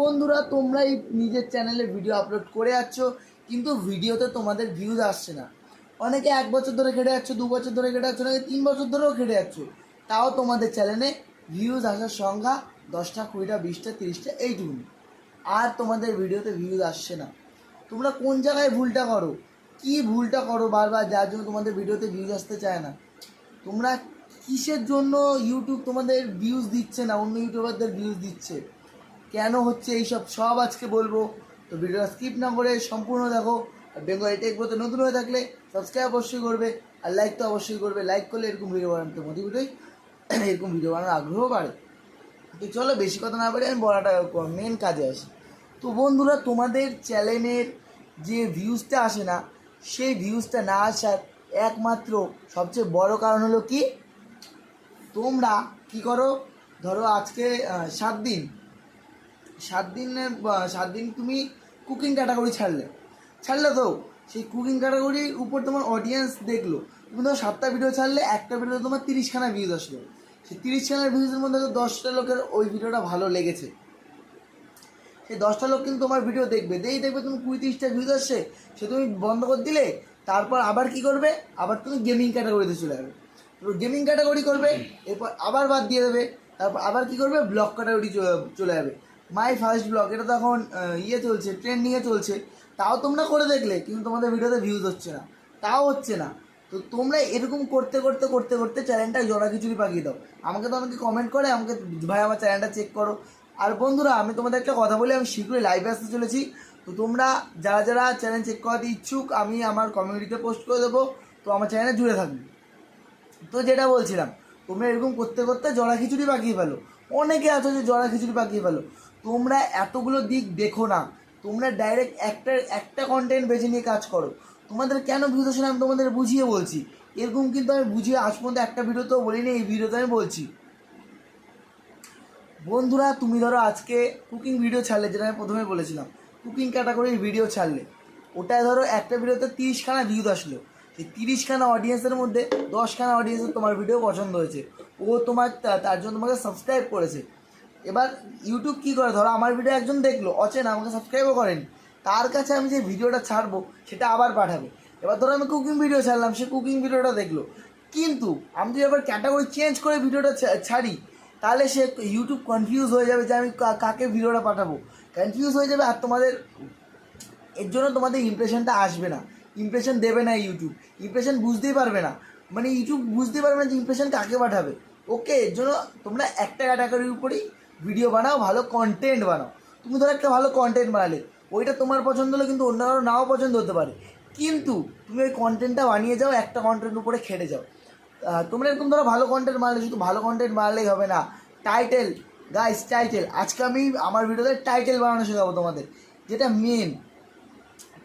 বন্ধুরা তোমরাই নিজের চ্যানেলে ভিডিও আপলোড করে যাচ্ছ কিন্তু ভিডিওতে তোমাদের ভিউজ আসছে না। অনেকে এক বছর ধরে খেটে যাচ্ছ, দু বছর ধরে খেটে যাচ্ছ, অনেকে তিন বছর ধরেও খেটে যাচ্ছ। তাও তোমাদের চ্যানেলে ভিউজ আসার সংখ্যা দশটা, কুড়িটা, বিশটা, তিরিশটা, এইটুকুনি। আর তোমাদের ভিডিওতে ভিউজ আসছে না। তোমরা কোন জায়গায় ভুলটা করো? কি ভুলটা করো বারবার যার জন্য তোমাদের ভিডিওতে ভিউজ আসতে চায় না? তোমরা কিসের জন্য ইউটিউব তোমাদের ভিউজ দিচ্ছে না? অন্য ইউটিউবারদের ভিউজ দিচ্ছে? কেন হচ্ছে এইসব সব আজকে বলব। তো ভিডিওটা স্কিপ না করে সম্পূর্ণ দেখো। আর বেঙ্গলি টেক নতুন হয়ে থাকলে সাবস্ক্রাইব অবশ্যই করবে, আর লাইক তো অবশ্যই করবে। লাইক করলে এরকম ভিডিও বানাতে মোটিভেটই এরকম ভিডিও বানানোর আগ্রহ বাড়ে। তো চলো বেশি কথা না বলে আমি বলাটা মেন কাজে আসি। তো বন্ধুরা, তোমাদের চ্যানেলের যে ভিউজটা আসে না, সেই ভিউজটা না আসার একমাত্র সবচেয়ে বড় কারণ হলো কি? তোমরা কি করো? ধরো আজকে সাত দিন। সাত দিনের সাত দিন তুমি কুকিং ক্যাটাগরি ছাড়লে। ছাড়লে তো, সেই কুকিং ক্যাটাগরির উপর তোমার অডিয়েন্স দেখল। তুমি ধরো সাতটা ভিডিও ছাড়লে, একটা ভিডিওতে তোমার তিরিশখানা ভিউজ আসলো। সেই তিরিশখানা ভিউজের মধ্যে তো দশটা লোকের ওই ভিডিওটা ভালো লেগেছে। সেই দশটা লোক কিন্তু তোমার ভিডিও দেখবে। দেই দেখবে তুমি কুড়ি তিরিশটা ভিউজ আসছে, সে তুমি বন্ধ করে দিলে, তারপর আবার কি করবে? আবার তুমি গেমিং ক্যাটাগরিতে চলে যাবে। গেমিং ক্যাটাগরি করবে, এরপর আবার বাদ দিয়ে দেবে, তারপর আবার কি করবে? ব্লগ ক্যাটাগরি চলে যাবে। মাই ফার্স্ট ব্লগ এটা তো এখন ইয়ে চলছে ট্রেন্ডিংয়ে চলছে। তাও তোমরা করে দেখলে, কিন্তু তোমাদের ভিডিওতে ভিউজ হচ্ছে না। তাও হচ্ছে না। তো তোমরা এরকম করতে করতে করতে করতে চ্যানেলটা জোড়া খিচুড়ি পাকিয়ে দাও। আমাকে তো অনেকে কমেন্ট করে, আমাকে, ভাই, আমার চ্যানেলটা চেক করো। আর বন্ধুরা, আমি তোমাদের একটা কথা বলি, আমি শীঘ্রই লাইভে আসতে চলেছি। তো তোমরা, যারা যারা চ্যানেল চেক করাতে ইচ্ছুক, আমি আমার কমিউনিটিতে পোস্ট করে দেবো। তো আমার চ্যানেলে জুড়ে থাকবে। তো যেটা বলছিলাম তোমরা এরকম করতে করতে জড়া খিচুড়ি পাকিয়ে ফেলো। অনেকে আছো যে জড়া খিচুড়ি পাকিয়ে ফেলো। তোমরা এতগুলো দিক দেখো না। তোমরা ডাইরেক্ট একটা একটা কন্টেন্ট বেছে নিয়ে কাজ করো। তোমাদের কেন ভিউজ আসে আমি তোমাদের বুঝিয়ে বলছি। এরকম কিন্তু আমি বুঝিয়ে আজ পর্যন্ত একটা ভিডিওতেও বলিনি, এই ভিডিওতে আমি বলছি। বন্ধুরা, তুমি ধরো আজকে কুকিং ভিডিও ছাড়লে, যেটা আমি প্রথমে বলেছিলাম। কুকিং ক্যাটাগরির ভিডিও ছাড়লে। ওটায় ধরো একটা ভিডিওতে তিরিশখানা ভিউজ আসলো। সেই তিরিশখানা অডিয়েন্সের মধ্যে দশখানা অডিয়েন্সের তোমার ভিডিও পছন্দ হয়েছে। ও তোমার তার জন্য তোমাকে সাবস্ক্রাইব করেছে। এবার ইউটিউব কী করে? ধরো আমার ভিডিও একজন দেখল, অচেনা, আমাকে সাবস্ক্রাইবও করেনি। তার কাছে আমি যে ভিডিওটা ছাড়বো, সেটা আবার পাঠাবে। এবার ধরো আমি কুকিং ভিডিও ছাড়লাম, সে কুকিং ভিডিওটা দেখল। কিন্তু আমি যদি এবার ক্যাটাগরি চেঞ্জ করে ভিডিওটা ছাড়ি, তাহলে সে ইউটিউব কনফিউজ হয়ে যাবে যে আমি কাকে ভিডিওটা পাঠাবো। কনফিউজ হয়ে যাবে আর তোমাদের, এর জন্য তোমাদের ইমপ্রেশনটা আসবে না। ইমপ্রেশন দেবে না ইউটিউব ইমপ্রেশন বুঝতেই পারবে না। মানে ইউটিউব বুঝতে পারবে না যে ইমপ্রেশন কাকে পাঠাবে। ওকে এর জন্য তোমরা একটা ক্যাটাগরির উপরেই ভিডিও বানাও, ভালো কন্টেন্ট বানাও। তুমি ধরো একটা ভালো কন্টেন্ট বানালে, ওইটা তোমার পছন্দ হলো কিন্তু অন্য কারও নাও পছন্দ হতে পারে। কিন্তু তুমি ওই কন্টেন্টটা বানিয়ে যাও, একটা কন্টেন্ট উপরে খেটে যাও। তোমরা এরকম ধরো ভালো কন্টেন্ট বানালে, শুধু ভালো কন্টেন্ট বানালেই হবে না। টাইটেল গাইস টাইটেল আজকে আমি আমার ভিডিওতে টাইটেল বানানো শেখাবো তোমাদের, যেটা মেন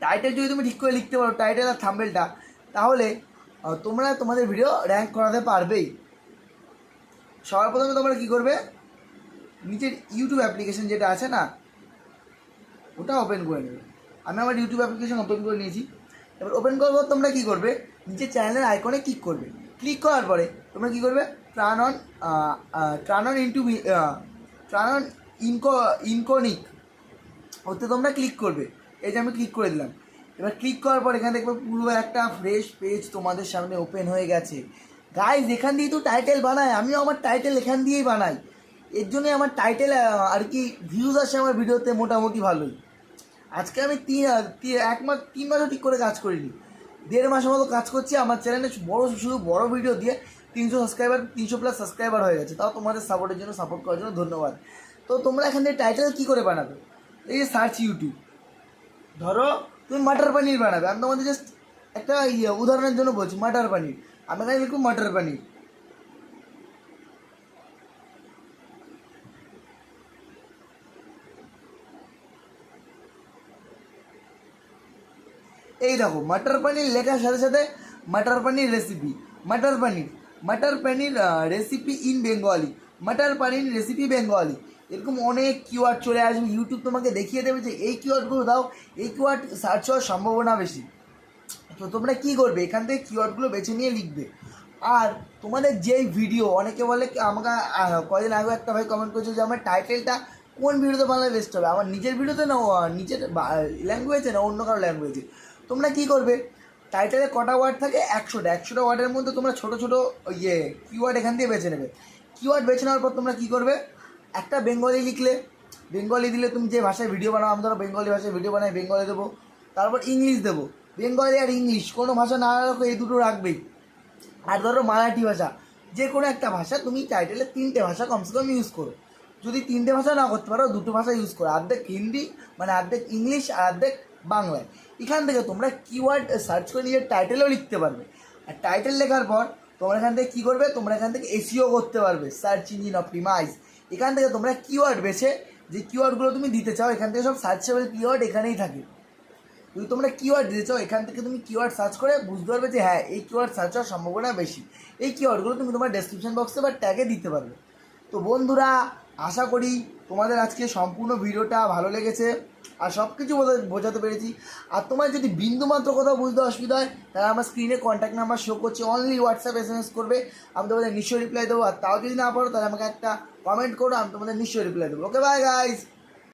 টাইটেল যদি তুমি ঠিক করে লিখতে পারো টাইটেল আর থাম্বেলটা তাহলে তোমরা তোমাদের ভিডিও র্যাঙ্ক করাতে পারবেই। সবার প্রথমে তোমরা কী করবে? নিচের ইউটিউব অ্যাপ্লিকেশন যেটা আছে না, ওটা ওপেন করে নেবে। আমি আমার ইউটিউব অ্যাপ্লিকেশন ওপেন করে নিয়েছি। এবার ওপেন করার পর তোমরা কী করবে? নিচে চ্যানেলের আইকনে ক্লিক করবে। ক্লিক করার পরে তোমরা কী করবে? Turn on turn on into turn on ইনকো ইনকোনিক ওতে তোমরা ক্লিক করবে। এই যে আমি ক্লিক করে দিলাম। এবার ক্লিক করার পর এখানে দেখবে পুরো একটা ফ্রেশ পেজ তোমাদের সামনে ওপেন হয়ে গেছে। গাইজ এখান দিয়ে তো টাইটেল বানায়। আমিও আমার টাইটেল এখান দিয়েই বানাই। এর জন্যই আমার টাইটেল আর কি ভিউজ আসে আমার ভিডিওতে মোটামুটি ভালোই। আজকে আমি তিন এক মাস, তিন মাসও ঠিক করে কাজ করিনি। দেড় মাসের মতো কাজ করছি। আমার চ্যানেলে বড়, শুধু বড় ভিডিও দিয়ে তিনশো সাবস্ক্রাইবার তিনশো প্লাস সাবস্ক্রাইবার হয়ে গেছে। তাও তোমাদের সাপোর্টের জন্য সাপোর্ট করার জন্য ধন্যবাদ। তো তোমরা এখান থেকে টাইটেল কী করে বানাবে? এই যে সার্চ ইউটিউব ধরো, তুমি মাটার পানির বানাবে। আমি তোমাদের জাস্ট একটা ইয়ে উদাহরণের জন্য বলছি, মাটার পানির। আমি এখানে লিখব মাটার পানির। এই দেখো, মাটার পানির লেখার সাথে সাথে মাটার পানির রেসিপি মাটার পানির। মাটার পানির রেসিপি ইন বেঙ্গলি মাটার পানির রেসিপি বেঙ্গলি এরকম অনেক কিওয়ার্ড চলে আসবে ইউটিউব তোমাকে দেখিয়ে দেবে যে এই কিওয়ার্ডগুলো দাও এই কিওয়ার্ড সার্চ হওয়ার সম্ভাবনা বেশি। তো তোমরা কী করবে? এখান থেকে কিওয়ার্ডগুলো বেছে নিয়ে লিখবে। আর তোমাদের যেই ভিডিও অনেকে বলে আমাকে আহ, কদিন আগে একটা ভাই কমেন্ট করেছে যে আমার টাইটেলটা কোন ভিডিওতে বাংলায় বেস্ট হবে? আমার নিজের ভিডিওতে না নিজের ল্যাঙ্গুয়েজে না অন্য কারও ল্যাঙ্গুয়েজে তোমরা কী করবে? টাইটেলে কটা ওয়ার্ড থাকে? একশোটা। একশোটা ওয়ার্ডের মধ্যে তোমরা ছোটো ছোটো ইয়ে কিওয়ার্ড এখান দিয়ে বেছে নেবে। কিওয়ার্ড বেছে নেওয়ার পর তোমরা কী করবে? একটা বেঙ্গলি লিখলে বেঙ্গলি দিলে তুমি যে ভাষায় ভিডিও বানাও, আমি ধরো বেঙ্গলি ভাষায় ভিডিও বানাই বেঙ্গলি দেবো। তারপর ইংলিশ দেবো। বেঙ্গলি আর ইংলিশ কোনো ভাষা না রাখো, এই দুটো রাখবেই। আর ধরো মারাঠি ভাষা, যে কোনো একটা ভাষা তুমি টাইটেলে তিনটে ভাষা কমসে কম ইউজ করো। যদি তিনটে ভাষা না করতে পারো, দুটো ভাষা ইউজ করো, অর্ধেক হিন্দি মানে অর্ধেক ইংলিশ আর অর্ধেক বাংলায়। এখান থেকে তোমরা কিওয়ার্ড সার্চ করে নিজের টাইটেলও লিখতে পারবে। আর টাইটেল লেখার পর তোমরা এখান থেকে কী করবে? তোমরা এখান থেকে এসিও করতে পারবে। সার্চ ইঞ্জিন অপটিমাইজ এখান থেকে তোমরা কিওয়ার্ড বেছে যে কিওয়ার্ডগুলো তুমি দিতে চাও, এখান থেকে সব সার্চেবল কিওয়ার্ড এখানেই থাকে। যদি তোমরা কিওয়ার্ড দিতে চাও, এখান থেকে তুমি কিওয়ার্ড সার্চ করে বুঝতে পারবে যে হ্যাঁ এই কিওয়ার্ড সার্চ হওয়ার সম্ভাবনা বেশি। এই কিওয়ার্ডগুলো তুমি তোমার ডেসক্রিপশন বক্সে বা ট্যাগে দিতে পারবে। তো বন্ধুরা, আশা করি তোমাদের আজকে সম্পূর্ণ ভিডিওটা ভালো লেগেছে। আর সব কিছু বোঝাতে পেরেছি। আর তোমার যদি বিন্দুমাত্র কোথাও বুঝতে অসুবিধা হয়, তাহলে আমার স্ক্রিনে কন্ট্যাক্ট নাম্বার শো করছে only WhatsApp S M S করবে। আমি তোমাদের নিশ্চয়ই রিপ্লাই দেবো। আর তাও যদি না পারো, তাহলে আমাকে একটা কমেন্ট করো, আমি তোমাদের নিশ্চয়ই রিপ্লাই দেবো। Okay bye guys